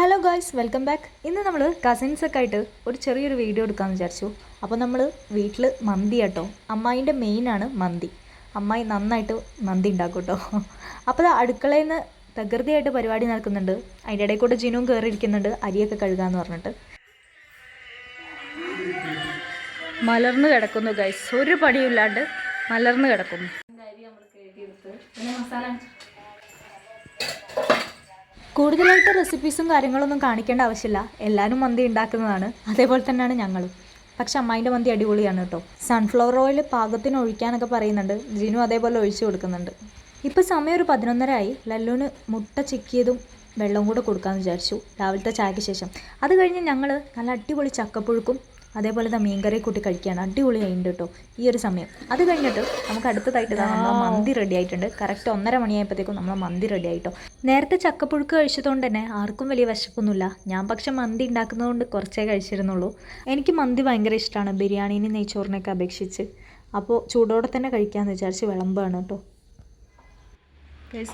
Hello guys welcome back ഇന്ന് നമ്മൾ കസിൻസൊക്കെ ആയിട്ട് ഒരു ചെറിയൊരു വീഡിയോ എടുക്കാമെന്ന് വിചാരിച്ചു. അപ്പോൾ നമ്മൾ വീട്ടിൽ മന്തി കേട്ടോ അമ്മായിന്റെ മെയിനാണ് മന്തി. അമ്മായി നന്നായിട്ട് മന്തി ഉണ്ടാക്കും കേട്ടോ അപ്പോൾ അടുക്കളയിൽ നിന്ന് പ്രകൃതിയായിട്ട് പരിപാടി നടക്കുന്നുണ്ട്. അതിന്റെ ഇടയിൽ കൂടെ ജിനുവും കയറിയിരിക്കുന്നുണ്ട് അരിയൊക്കെ കഴുകാന്ന് പറഞ്ഞിട്ട്. മലർന്ന് കിടക്കുന്നു ഗൈസ് ഒരു പടിയില്ലാണ്ട് മലർന്ന് കിടക്കുന്നു. കൂടുതലായിട്ട് റെസിപ്പീസും കാര്യങ്ങളൊന്നും കാണിക്കേണ്ട ആവശ്യമില്ല. എല്ലാവരും മന്തി ഉണ്ടാക്കുന്നതാണ്. അതേപോലെ തന്നെയാണ് ഞങ്ങളും. പക്ഷെ അമ്മായിന്റെ മന്തി അടിപൊളിയാണ് കേട്ടോ. സൺഫ്ലവർ ഓയിൽ പാകത്തിന് ഒഴിക്കാനൊക്കെ പറയുന്നുണ്ട്. ജിനു അതേപോലെ ഒഴിച്ചു കൊടുക്കുന്നുണ്ട്. ഇപ്പോൾ സമയം ഒരു പതിനൊന്നര ആയി ലല്ലുവിന് മുട്ട ചിക്കിയതും വെള്ളം കൂടെ കൊടുക്കാമെന്ന് വിചാരിച്ചു. രാവിലത്തെ ചായക്ക് ശേഷം. അത് കഴിഞ്ഞ് ഞങ്ങൾ നല്ല അടിപൊളി ചക്കപ്പുഴുക്കും അതേപോലെ തന്നെ മീൻകറി കൂട്ടി കഴിക്കുകയാണ്. അടിപൊളിയായിട്ടുണ്ട് കേട്ടോ ഈ ഒരു സമയം. അത് കഴിഞ്ഞിട്ട് നമുക്ക് അടുത്തതായിട്ട് ഇതാ നമ്മളെ മന്തി റെഡി ആയിട്ടുണ്ട്. കറക്റ്റ് ഒന്നര മണിയായപ്പോഴത്തേക്കും നമ്മൾ മന്തി റെഡി ആയിട്ടോ. നേരത്തെ ചക്കപ്പുഴുക്ക് കഴിച്ചതുകൊണ്ട് തന്നെ ആർക്കും വലിയ വിശപ്പൊന്നുമില്ല. ഞാൻ പക്ഷെ മന്തി ഉണ്ടാക്കുന്നതുകൊണ്ട് കുറച്ചേ കഴിച്ചിരുന്നുള്ളൂ. എനിക്ക് മന്തി ഭയങ്കര ഇഷ്ടമാണ്. ബിരിയാണീനും നെയ്ച്ചോറിനൊക്കെ അപേക്ഷിച്ച്. അപ്പോൾ ചൂടോടെ തന്നെ കഴിക്കാമെന്ന് വിചാരിച്ച് വിളമ്പാണ് കേട്ടോ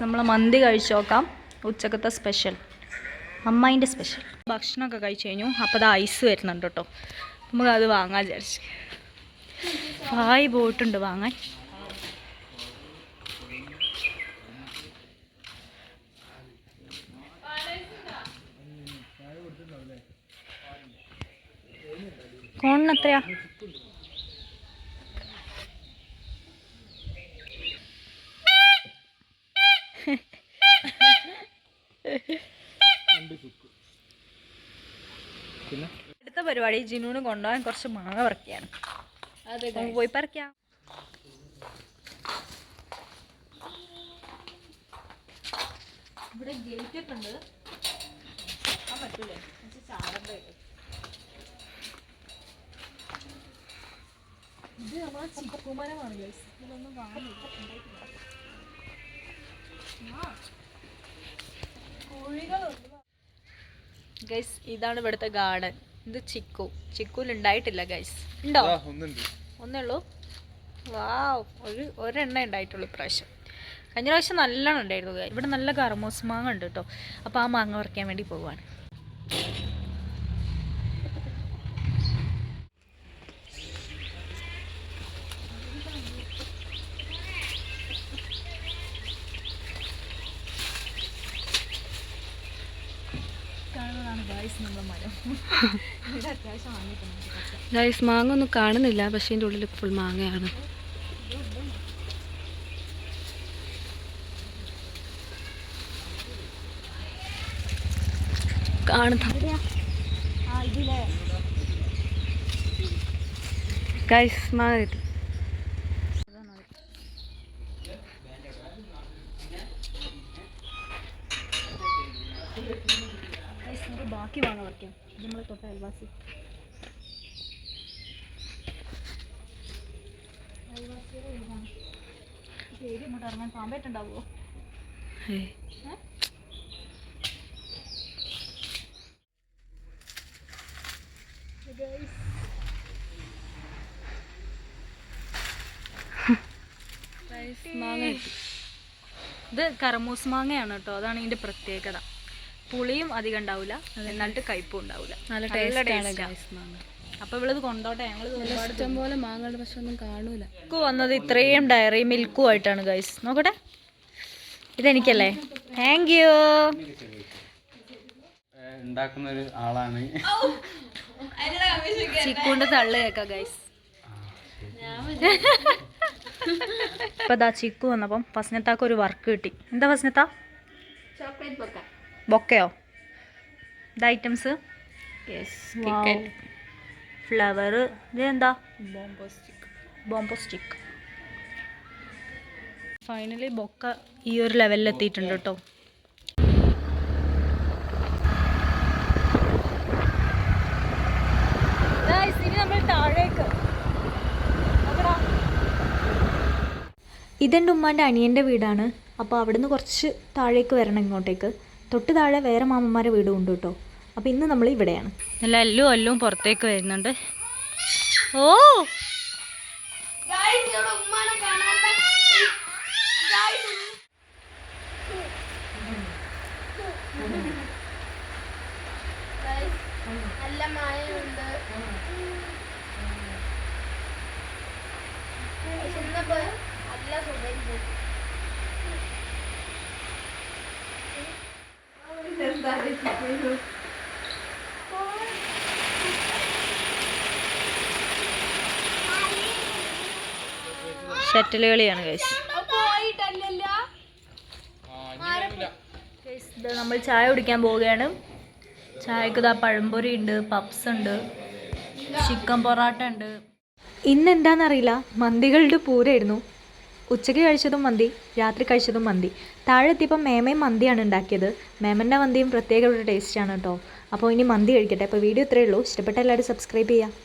നമ്മൾ മന്തി കഴിച്ചു നോക്കാം. ഉച്ചക്കത്തെ സ്പെഷ്യൽ അമ്മായിന്റെ സ്പെഷ്യൽ ഭക്ഷണമൊക്കെ കഴിച്ചു കഴിഞ്ഞു. അപ്പോൾ അത് ഐസ് വരുന്നുണ്ട് കേട്ടോ നമുക്ക് അത് വാങ്ങാൻ വിചാരിച്ചു. ഫായ് പോയിട്ടുണ്ട് വാങ്ങാൻ. കോണിന് എത്രയാ? പരിപാടി ജിനുവിന് കൊണ്ടുപോകാൻ കുറച്ച് മാങ്ങ പറിക്കുകയാണ്. പോയി പറിക്കാം. ഇവിടെ ഗേറ്റ് ഒക്കെ ഉണ്ട്. ആ പറ്റൂലേ? ചാടണ്ടേ ഇത്. നമ്മളെ ചിക്കുമരമാണ് ഗൈസ് ഇതിലൊന്നും കാണുന്നില്ല. ഗൈസ് ഇതാണ് ഇവിടുത്തെ ഗാർഡൻ ഇത് ചിക്കു. ചിക്കുൽ ഉണ്ടായിട്ടില്ല ഗൈസ് ഉണ്ടോ ഒന്നേ ഉള്ളൂ വാ ഒരു ഒരെണ്ണ ഉണ്ടായിട്ടുള്ളൂ ഇപ്രാവശ്യം. കഴിഞ്ഞ പ്രാവശ്യം നല്ലോണം ഉണ്ടായിരുന്നു. ഇവിടെ നല്ല കർമൂസ് മാങ്ങ ഉണ്ട് കേട്ടോ. അപ്പോൾ ആ മാങ്ങ പറിക്കാൻ വേണ്ടി പോവാണ്. ഗൈസ് മാങ്ങ ഒന്നും കാണുന്നില്ല പക്ഷേ എന്റെ ഉള്ളിൽ ഫുൾ മാങ്ങയാണ്. കാണുന്ന ഗൈസ് മാങ്ങ കിട്ടി ഗൈസ് നമുക്ക് വാങ്ങ വാങ്ങാൻ നമ്മളെ നമ്മൾ തൊട്ട അയൽവാസി. പേര് ഇങ്ങോട്ട് ഇറങ്ങാൻ പാമ്പായിട്ടുണ്ടാവുമോ മാങ്ങ. ഇത് കറമൂസ് മാങ്ങയാണ് കേട്ടോ. അതാണ് ഇതിന്റെ പ്രത്യേകത. പുളിയും അധികം ഉണ്ടാവില്ല എന്നിട്ട് കയ്പും ഉണ്ടാവില്ല നല്ല ടേസ്റ്റ് ആണ് taste ആ. ഗൈസ് മാങ്ങ. അപ്പൊ ഇവളത് കൊണ്ടോട്ടെ. ഞങ്ങൾ പോലെ മാങ്ങകളുടെ പക്ഷെ ഒന്നും കാണൂല. മിൽക്ക് വന്നത് ഇത്രയും ഡയറി മിൽക്കും ആയിട്ടാണ് ഗൈസ് നോക്കട്ടെ. ഇതെനിക്കല്ലേ? താങ്ക് യു ഉണ്ടാക്കുന്ന ഒരു ആളാണ്. ചിക്കുന്റെ തള്ളു കേക്കാം ഗൈസ് ഇപ്പൊ ദാ ചിക്കു വന്നപ്പം ഫസ്നത്താക്ക് ഒരു വർക്ക് കിട്ടി. എന്താ ഫസ്നത്ത? ബൊക്കയോ? ഇത് ഐറ്റംസ് ഫ്ലവർ ഇതെന്താ ബോംബോ സ്റ്റിക്ക് ഫൈനലി ബൊക്ക. ഈ ഒരു ലെവലിൽ എത്തിയിട്ടുണ്ട് കേട്ടോ ഇതെന്റെ ഉമ്മാന്റെ അനിയന്റെ വീടാണ്. അപ്പോൾ അവിടുന്ന് കുറച്ച് താഴേക്ക് വരണം ഇങ്ങോട്ടേക്ക്. തൊട്ട് താഴെ വേറെ മാമന്മാരെ വീടും ഉണ്ട് കേട്ടോ. അപ്പോൾ ഇന്ന് നമ്മൾ ഇവിടെയാണ്. നല്ല എല്ലും എല്ലും പുറത്തേക്ക് വരുന്നുണ്ട്. ഓ! മായമുണ്ട് പക്ഷെ ഇന്നിപ്പോ നല്ല സുഖം ഷട്ടിൽ കളിയാണ് ഇത് നമ്മൾ ചായ കുടിക്കാൻ പോവുകയാണ്. ചായക്ക് ഇതാ പഴംപൊരി ഉണ്ട് പപ്സ് ഉണ്ട് ചിക്കൻ പൊറോട്ട ഉണ്ട്. ഇന്ന് എന്താണെന്നറിയില്ല മന്തികളുടെ പൂരായിരുന്നു ഉച്ചയ്ക്ക് കഴിച്ചതും മന്തി രാത്രി കഴിച്ചതും മന്തി. താഴെ എത്തിയപ്പോൾ മേമയും മന്തിയാണ് ഉണ്ടാക്കിയത്. മേമന്റെ മന്തിയും പ്രത്യേക ഒരു ടേസ്റ്റാണ് കേട്ടോ അപ്പോൾ ഇനി മന്തി കഴിക്കട്ടെ. അപ്പോൾ വീഡിയോ ഇത്രയേ ഉള്ളൂ. ഇഷ്ടപ്പെട്ട എല്ലാവരും സബ്സ്ക്രൈബ് ചെയ്യുക.